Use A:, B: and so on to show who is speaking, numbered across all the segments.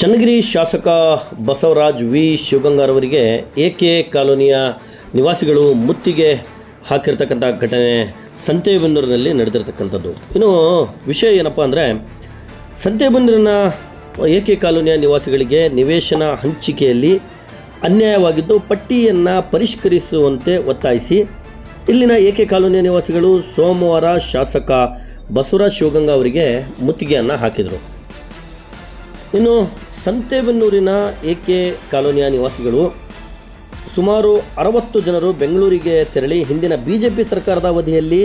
A: ಚನ್ನಗಿರಿ ಶಾಸಕ ಬಸವರಾಜ್ ವಿ ಶಿವಗಂಗಾರವರಿಗೆ A K ಕಾಲೋನಿಯ ನಿವಾಸಿಗಳು ಮುತ್ತಿಗೆ ಹಾಕಿರ್ತಕ್ಕಂಥ ಘಟನೆ ಸಂತೆಬೆನ್ನೂರಿನಲ್ಲಿ ನಡೆದಿರ್ತಕ್ಕಂಥದ್ದು. ಇನ್ನು ವಿಷಯ ಏನಪ್ಪ ಅಂದರೆ, ಸಂತೆಬೆನ್ನೂರಿನ ಎ ಕೆ ಕಾಲೋನಿಯ ನಿವಾಸಿಗಳಿಗೆ ನಿವೇಶನ ಹಂಚಿಕೆಯಲ್ಲಿ ಅನ್ಯಾಯವಾಗಿದ್ದು ಪಟ್ಟಿಯನ್ನು ಪರಿಷ್ಕರಿಸುವಂತೆ ಒತ್ತಾಯಿಸಿ, ಇಲ್ಲಿನ ಎ ಕೆ ಕಾಲೋನಿಯ ನಿವಾಸಿಗಳು ಸೋಮವಾರ ಶಾಸಕ ಬಸವರಾಜ್ ಶಿವಗಂಗಾ ಅವರಿಗೆ ಮುತ್ತಿಗೆಯನ್ನು ಹಾಕಿದರು. ಇನ್ನು ಸಂತೆಬೆನ್ನೂರಿನ ಎ ಕೆ ಕಾಲೋನಿಯ ನಿವಾಸಿಗಳು ಸುಮಾರು ಅರವತ್ತು ಜನರು ಬೆಂಗಳೂರಿಗೆ ತೆರಳಿ ಹಿಂದಿನ ಬಿ ಜೆ ಪಿ ಸರ್ಕಾರದ ಅವಧಿಯಲ್ಲಿ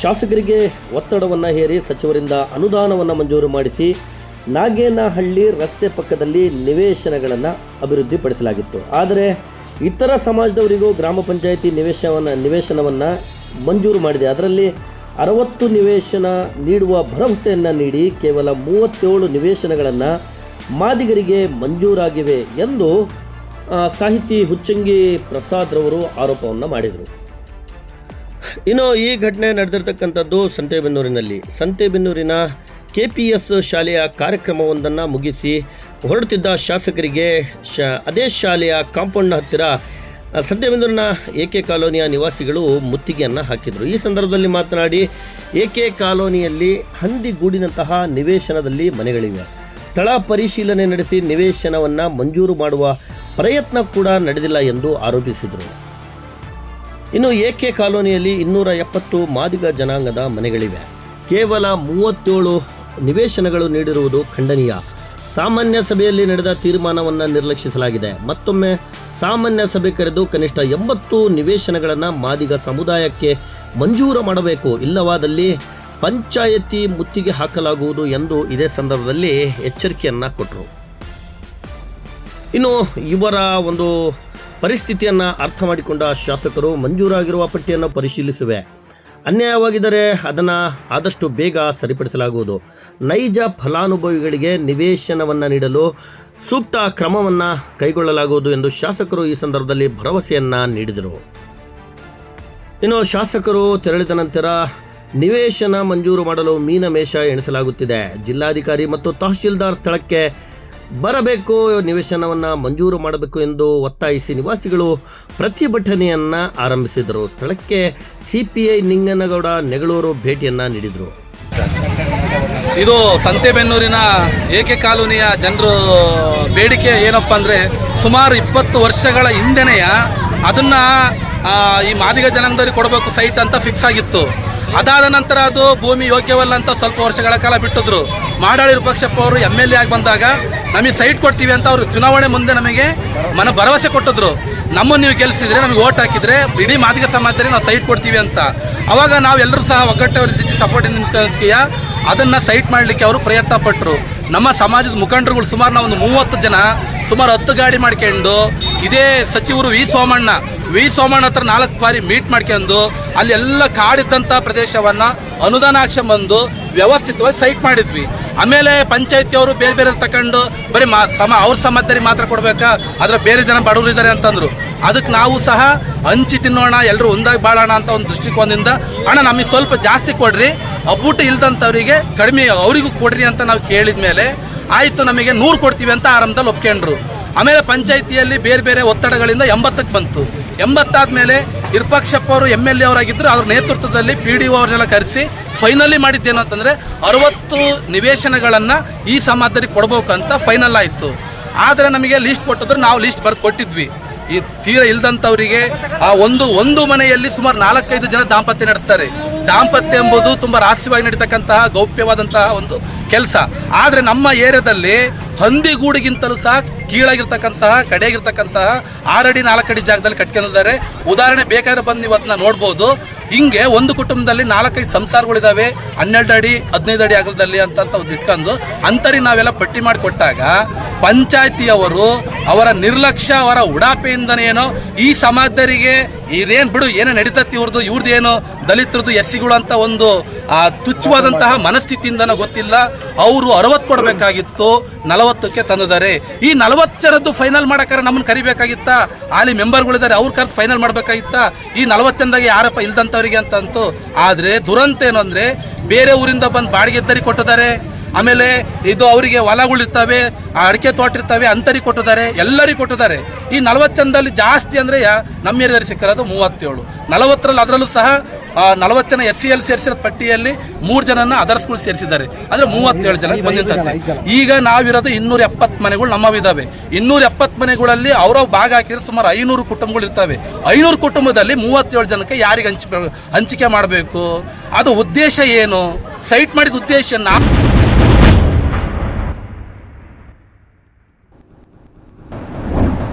A: ಶಾಸಕರಿಗೆ ಒತ್ತಡವನ್ನು ಹೇರಿ ಸಚಿವರಿಂದ ಅನುದಾನವನ್ನು ಮಂಜೂರು ಮಾಡಿಸಿ ನಾಗೇನಹಳ್ಳಿ ರಸ್ತೆ ಪಕ್ಕದಲ್ಲಿ ನಿವೇಶನಗಳನ್ನು ಅಭಿವೃದ್ಧಿಪಡಿಸಲಾಗಿತ್ತು. ಆದರೆ ಇತರ ಸಮಾಜದವರಿಗೂ ಗ್ರಾಮ ಪಂಚಾಯಿತಿ ನಿವೇಶವನ್ನು, ನಿವೇಶನವನ್ನು ಮಂಜೂರು ಮಾಡಿದೆ. ಅದರಲ್ಲಿ ಅರವತ್ತು ನಿವೇಶನ ನೀಡುವ ಭರವಸೆಯನ್ನು ನೀಡಿ ಕೇವಲ ಮೂವತ್ತೇಳು ನಿವೇಶನಗಳನ್ನು ಮಾದಿಗರಿಗೆ ಮಂಜೂರಾಗಿವೆ ಎಂದು ಸಾಹಿತಿ ಹುಚ್ಚಂಗಿ ಪ್ರಸಾದ್ರವರು ಆರೋಪವನ್ನು ಮಾಡಿದರು. ಇನ್ನು ಈ ಘಟನೆ ನಡೆದಿರ್ತಕ್ಕಂಥದ್ದು ಸಂತೆಬೆನ್ನೂರಿನಲ್ಲಿ. ಸಂತೆಬೆನ್ನೂರಿನ ಕೆ ಪಿ ಎಸ್ ಶಾಲೆಯ ಕಾರ್ಯಕ್ರಮವೊಂದನ್ನು ಮುಗಿಸಿ ಹೊರಡುತ್ತಿದ್ದ ಶಾಸಕರಿಗೆ ಶ, ಅದೇ ಶಾಲೆಯ ಕಾಂಪೌಂಡ್ನ ಹತ್ತಿರ ಆ, ಎಕೆ ಕಾಲೋನಿಯ ನಿವಾಸಿಗಳು ಮುತ್ತಿಗೆಯನ್ನು ಹಾಕಿದರು. ಈ ಸಂದರ್ಭದಲ್ಲಿ ಮಾತನಾಡಿ ಎಕೆ ಕಾಲೋನಿಯಲ್ಲಿ ಹಂದಿಗೂಡಿನಂತಹ ನಿವೇಶನದಲ್ಲಿ ಮನೆಗಳಿವೆ. ಸ್ಥಳ ಪರಿಶೀಲನೆ ನಡೆಸಿ ನಿವೇಶನವನ್ನು ಮಂಜೂರು ಮಾಡುವ ಪ್ರಯತ್ನ ಕೂಡ ನಡೆದಿಲ್ಲ ಎಂದು ಆರೋಪಿಸಿದರು. ಇನ್ನು ಎಕೆ ಕಾಲೋನಿಯಲ್ಲಿ ಇನ್ನೂರ ಎಪ್ಪತ್ತು ಮಾದಿಗ ಜನಾಂಗದ ಮನೆಗಳಿವೆ. ಕೇವಲ ಮೂವತ್ತೇಳು ನಿವೇಶನಗಳು ನೀಡಿರುವುದು ಖಂಡನೀಯ. ಸಾಮಾನ್ಯ ಸಭೆಯಲ್ಲಿ ನಡೆದ ತೀರ್ಮಾನವನ್ನು ನಿರ್ಲಕ್ಷಿಸಲಾಗಿದೆ. ಮತ್ತೊಮ್ಮೆ ಸಾಮಾನ್ಯ ಸಭೆ ಕರೆದು ಕನಿಷ್ಠ ಎಂಬತ್ತು ನಿವೇಶನಗಳನ್ನು ಮಾದಿಗ ಸಮುದಾಯಕ್ಕೆ ಮಂಜೂರು ಮಾಡಬೇಕು. ಇಲ್ಲವಾದಲ್ಲಿ ಪಂಚಾಯತಿ ಮುತ್ತಿಗೆ ಹಾಕಲಾಗುವುದು ಎಂದು ಇದೇ ಸಂದರ್ಭದಲ್ಲಿ ಎಚ್ಚರಿಕೆಯನ್ನು ಕೊಟ್ಟರು. ಇನ್ನು ಇವರ ಒಂದು ಪರಿಸ್ಥಿತಿಯನ್ನು ಅರ್ಥ ಮಾಡಿಕೊಂಡ ಶಾಸಕರು ಮಂಜೂರಾಗಿರುವ ಪಟ್ಟಿಯನ್ನು ಪರಿಶೀಲಿಸುವೆ. ಅನ್ಯಾಯವಾಗಿದ್ದರೆ ಅದನ್ನು ಆದಷ್ಟು ಬೇಗ ಸರಿಪಡಿಸಲಾಗುವುದು. ನೈಜ ಫಲಾನುಭವಿಗಳಿಗೆ ನಿವೇಶನವನ್ನು ನೀಡಲು ಸೂಕ್ತ ಕ್ರಮವನ್ನು ಕೈಗೊಳ್ಳಲಾಗುವುದು ಎಂದು ಶಾಸಕರು ಈ ಸಂದರ್ಭದಲ್ಲಿ ಭರವಸೆಯನ್ನು ನೀಡಿದರು. ಇನ್ನು ಶಾಸಕರು ತೆರಳಿದ ನಂತರ ನಿವೇಶನ ಮಂಜೂರು ಮಾಡಲು ಮೀನಮೇಷ ಎಣಿಸಲಾಗುತ್ತಿದೆ. ಜಿಲ್ಲಾಧಿಕಾರಿ ಮತ್ತು ತಹಶೀಲ್ದಾರ್ ಸ್ಥಳಕ್ಕೆ ಬರಬೇಕು, ನಿವೇಶನವನ್ನು ಮಂಜೂರು ಮಾಡಬೇಕು ಎಂದು ಒತ್ತಾಯಿಸಿ ನಿವಾಸಿಗಳು ಪ್ರತಿಭಟನೆಯನ್ನು ಆರಂಭಿಸಿದರು. ಸ್ಥಳಕ್ಕೆ ಸಿಪಿಐ ನಿಂಗನಗೌಡ, ನೆಗಳೂರು ಭೇಟಿಯನ್ನು ನೀಡಿದರು.
B: ಇದು ಸಂತೆಬೆನ್ನೂರಿನ ಏಕೆ ಕಾಲೋನಿಯ ಜನರು ಬೇಡಿಕೆ ಏನಪ್ಪ ಅಂದರೆ ಸುಮಾರು ಇಪ್ಪತ್ತು ವರ್ಷಗಳ ಹಿಂದೆನೆಯ ಅದನ್ನು ಈ ಮಾದಿಗ ಜನಾಂಗದಲ್ಲಿ ಕೊಡಬೇಕು ಸೈಟ್ ಅಂತ ಫಿಕ್ಸ್ ಆಗಿತ್ತು. ಅದಾದ ನಂತರ ಅದು ಭೂಮಿ ಯೋಗ್ಯವಲ್ಲ ಅಂತ ಸ್ವಲ್ಪ ವರ್ಷಗಳ ಕಾಲ ಬಿಟ್ಟಿದ್ರು. ಮಾಡಾಳಿ ವಿಪಕ್ಷಪ್ಪ ಅವರು ಎಂ ಎಲ್ ಆಗಿ ಬಂದಾಗ ನಮಗೆ ಸೈಟ್ ಕೊಡ್ತೀವಿ ಅಂತ ಅವರು ಚುನಾವಣೆ ಮುಂದೆ ನಮಗೆ ಮನ ಭರವಸೆ ಕೊಟ್ಟಿದ್ರು. ನಮ್ಮನ್ನು ನೀವು ಗೆಲ್ಲಿಸಿದ್ರೆ ನಮಗೆ ಓಟ್ ಹಾಕಿದ್ರೆ ಇಡೀ ಮಾದಿಗ ಸಮಾಜದಲ್ಲಿ ನಾವು ಸೈಟ್ ಕೊಡ್ತೀವಿ ಅಂತ. ಅವಾಗ ನಾವು ಎಲ್ಲರೂ ಸಹ ಒಗ್ಗಟ್ಟವ್ರ ಜೊತೆ ಸಪೋರ್ಟ್ ನಿಂತೀಯ ಅದನ್ನು ಸೈಟ್ ಮಾಡಲಿಕ್ಕೆ ಅವರು ಪ್ರಯತ್ನ ಪಟ್ಟರು ನಮ್ಮ ಸಮಾಜದ ಮುಖಂಡರುಗಳು ಸುಮಾರು ಒಂದು ಮೂವತ್ತು ಜನ ಸುಮಾರು ಹತ್ತು ಗಾಡಿ ಮಾಡ್ಕೊಂಡು ಇದೇ ಸಚಿವರು ವಿ ಸೋಮಣ್ಣ ವಿ ಸೋಮಣ್ಣ ಹತ್ರ ನಾಲ್ಕು ಬಾರಿ ಮೀಟ್ ಮಾಡ್ಕೊಂಡು ಅಲ್ಲಿ ಎಲ್ಲ ಕಾಡಿದ್ದಂಥ ಪ್ರದೇಶವನ್ನು ಅನುದಾನ ಬಂದು ವ್ಯವಸ್ಥಿತವಾಗಿ ಸೈಟ್ ಮಾಡಿದ್ವಿ. ಆಮೇಲೆ ಪಂಚಾಯತಿಯವರು ಬೇರೆ ಬೇರೆ ತಗೊಂಡು ಬರೀ ಮಾ ಸಮ ಅವ್ರ ಸಮಾಜದಲ್ಲಿ ಮಾತ್ರ ಕೊಡಬೇಕಾ? ಅದರ ಬೇರೆ ಜನ ಬಡವರು ಇದ್ದಾರೆ ಅಂತಂದ್ರು. ಅದಕ್ಕೆ ನಾವು ಸಹ ಹಂಚಿ ತಿನ್ನೋಣ ಎಲ್ಲರೂ ಒಂದಾಗಿ ಬಾಳೋಣ ಅಂತ ಒಂದು ದೃಷ್ಟಿಕೋನದಿಂದ, ಅಣ್ಣ, ನಮಗೆ ಸ್ವಲ್ಪ ಜಾಸ್ತಿ ಕೊಡ್ರಿ ಅಬ್ಬೂಟ ಇಲ್ದಂಥವರಿಗೆ ಕಡಿಮೆ ಅವರಿಗೂ ಕೊಡ್ರಿ ಅಂತ ನಾವು ಕೇಳಿದ ಮೇಲೆ ಆಯಿತು, ನಮಗೆ ನೂರು ಕೊಡ್ತೀವಿ ಅಂತ ಆರಂಭದಲ್ಲಿ ಒಪ್ಕೊಂಡ್ರು. ಆಮೇಲೆ ಪಂಚಾಯಿತಿಯಲ್ಲಿ ಬೇರೆ ಬೇರೆ ಒತ್ತಡಗಳಿಂದ ಎಂಬತ್ತಕ್ಕೆ ಬಂತು. ಎಂಬತ್ತಾದ್ಮೇಲೆ ಇರ್ಪಾಕ್ಷಪ್ಪ ಅವರು ಎಂ ಎಲ್ ಎ ಅವರಾಗಿದ್ದರು ಅವ್ರ ನೇತೃತ್ವದಲ್ಲಿ ಪಿ ಡಿ ಒ ಅವ್ರನ್ನೆಲ್ಲ ಕರೆಸಿ ಫೈನಲಿ ಮಾಡಿದ್ದೇನು ಅಂತಂದರೆ ಅರವತ್ತು ನಿವೇಶನಗಳನ್ನು ಈ ಸಮಾಜದಲ್ಲಿ ಕೊಡ್ಬೇಕು ಅಂತ ಫೈನಲ್ ಆಯಿತು. ಆದರೆ ನಮಗೆ ಲಿಸ್ಟ್ ಕೊಟ್ಟಿದ್ರು, ನಾವು ಲಿಸ್ಟ್ ಬರೆದು ಕೊಟ್ಟಿದ್ವಿ. ಈ ತೀರ ಇಲ್ಲದಂಥವರಿಗೆ ಆ ಒಂದು ಒಂದು ಮನೆಯಲ್ಲಿ ಸುಮಾರು ನಾಲ್ಕೈದು ಜನ ದಾಂಪತ್ಯ ನಡೆಸ್ತಾರೆ. ದಾಂಪತ್ಯ ಎಂಬುದು ತುಂಬ ರಹಸ್ಯವಾಗಿ ನಡೀತಕ್ಕಂತಹ ಗೌಪ್ಯವಾದಂತಹ ಒಂದು ಕೆಲಸ. ಆದರೆ ನಮ್ಮ ಏರಿಯಾದಲ್ಲಿ ಹಂದಿಗೂಡಿಗಿಂತಲೂ ಸಹ ಕೀಳಾಗಿರ್ತಕ್ಕಂತಹ ಕಡೆಯಾಗಿರ್ತಕ್ಕಂತಹ ಆರಡಿ ನಾಲ್ಕಡಿ ಜಾಗದಲ್ಲಿ ಕಟ್ಕೊಂಡಿದ್ದಾರೆ. ಉದಾಹರಣೆ ಬೇಕಾದ್ರೆ ಬಂದು ಇವತ್ತು ನೋಡ್ಬೋದು. ಹಿಂಗೆ ಒಂದು ಕುಟುಂಬದಲ್ಲಿ ನಾಲ್ಕೈದು ಸಂಸಾರಗಳಿದಾವೆ ಹನ್ನೆರಡು ಅಡಿ ಹದಿನೈದು ಅಡಿ ಅಗಲದಲ್ಲಿ ಅಂತ ಒಂದು ಇಟ್ಕೊಂಡು ಅಂತರಿ ನಾವೆಲ್ಲ ಪಟ್ಟಿ ಮಾಡಿ ಕೊಟ್ಟಾಗ ಪಂಚಾಯತಿಯವರು ಅವರ ನಿರ್ಲಕ್ಷ್ಯ ಅವರ ಉಡಾಪೆಯಿಂದನೇನೋ ಈ ಸಮಾಜದರಿಗೆ ಇದೇನು ಬಿಡು ಏನೋ ನಡೀತತಿ ಇವ್ರದ್ದು ಇವ್ರದ್ದು ಏನು ದಲಿತರದ್ದು ಎಸ್ಸಿಗಳು ಅಂತ ಒಂದು ಆ, ತುಚ್ಛವಾದಂತಹ ಮನಸ್ಥಿತಿಯಿಂದನೋ ಗೊತ್ತಿಲ್ಲ. ಅವರು ಅರವತ್ತು ಕೊಡಬೇಕಾಗಿತ್ತು ನಲವತ್ತಕ್ಕೆ ತಂದಿದ್ದಾರೆ. ಈ ನಲವತ್ತು ಜನದ್ದು ಫೈನಲ್ ಮಾಡೋಕ್ಕಾರೆ ನಮ್ಮನ್ನು ಕರಿಬೇಕಾಗಿತ್ತಾ? ಅಲ್ಲಿ ಮೆಂಬರ್ಗಳಿದ್ದಾರೆ ಅವ್ರ ಕರೆದು ಫೈನಲ್ ಮಾಡಬೇಕಾಗಿತ್ತಾ? ಈ ನಲವತ್ತು ಜನದಾಗ ಯಾರಪ್ಪ ಇಲ್ದಂಥವ್ರಿಗೆ ಅಂತಂತು. ಆದರೆ ದುರಂತ ಏನು ಅಂದರೆ ಬೇರೆ ಊರಿಂದ ಬಂದು ಬಾಡಿಗೆ ತರಿ ಕೊಟ್ಟಿದ್ದಾರೆ. ಆಮೇಲೆ ಇದು ಅವರಿಗೆ ಹೊಲಗಳಿರ್ತವೆ ಅಡಿಕೆ ತೋಟ ಇರ್ತವೆ, ಅಂತರಿ ಕೊಟ್ಟಿದ್ದಾರೆ ಎಲ್ಲರಿಗೂ ಕೊಟ್ಟಿದ್ದಾರೆ. ಈ ನಲವತ್ತು ಜನದಲ್ಲಿ ಜಾಸ್ತಿ ಅಂದರೆ ನಮ್ಮ ಏರಿಯಾದಲ್ಲಿ ಸಿಕ್ಕಿರೋದು ಮೂವತ್ತೇಳು. ನಲವತ್ತರಲ್ಲಿ ಅದರಲ್ಲೂ ಸಹ ನಲವತ್ತು ಜನ ಎಸ್ ಸಿ ಎಲ್ ಸೇರಿಸಿರೋ ಪಟ್ಟಿಯಲ್ಲಿ ಮೂರು ಜನನ ಅದರ್ಸ್ಗಳು ಸೇರಿಸಿದ್ದಾರೆ. ಅಂದರೆ ಮೂವತ್ತೇಳು ಜನ ಬಂದಿರ್ತಂತೆ. ಈಗ ನಾವಿರೋದು ಇನ್ನೂರ ಎಪ್ಪತ್ತು ಮನೆಗಳು ನಮ್ಮವಿದ್ದಾವೆ ಇನ್ನೂರ ಎಪ್ಪತ್ತು ಮನೆಗಳಲ್ಲಿ ಅವರ ಭಾಗ ಹಾಕಿದ್ರೆ ಸುಮಾರು ಐನೂರು ಕುಟುಂಬಗಳು ಇರ್ತವೆ. ಐನೂರು ಕುಟುಂಬದಲ್ಲಿ ಮೂವತ್ತೇಳು ಜನಕ್ಕೆ ಯಾರಿಗೆ ಹಂಚ ಹಂಚಿಕೆ ಮಾಡಬೇಕು? ಅದು ಉದ್ದೇಶ ಏನು? ಸೈಟ್ ಮಾಡಿದ ಉದ್ದೇಶ ನಾ